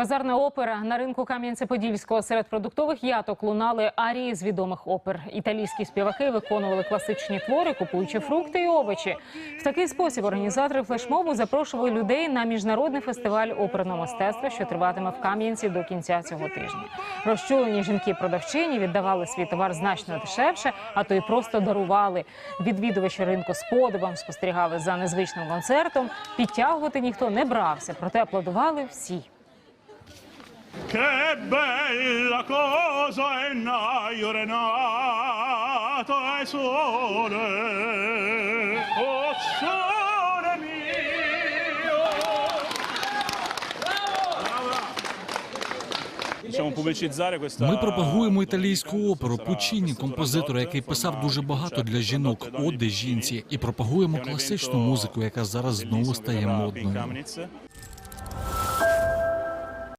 Базарна опера на ринку Кам'янця-Подільського серед продуктових яток лунали арії з відомих опер. Італійські співаки виконували класичні твори, купуючи фрукти і овочі. В такий спосіб організатори флешмобу запрошували людей на міжнародний фестиваль оперного мистецтва, що триватиме в Кам'янці до кінця цього тижня. Розчулені жінки-продавчині віддавали свій товар значно дешевше, а то й просто дарували. Відвідувачі ринку з подивом спостерігали за незвичним концертом. Підтягувати ніхто не брався, проте аплодували всі. Che bella cosa è Naio nato al sole, oh sole mio. Diciamo Ми пропагуємо італійську оперу. Пучіні, композитора, який писав дуже багато для жінок, оди жінці, і пропагуємо класичну музику, яка зараз знову стає модною.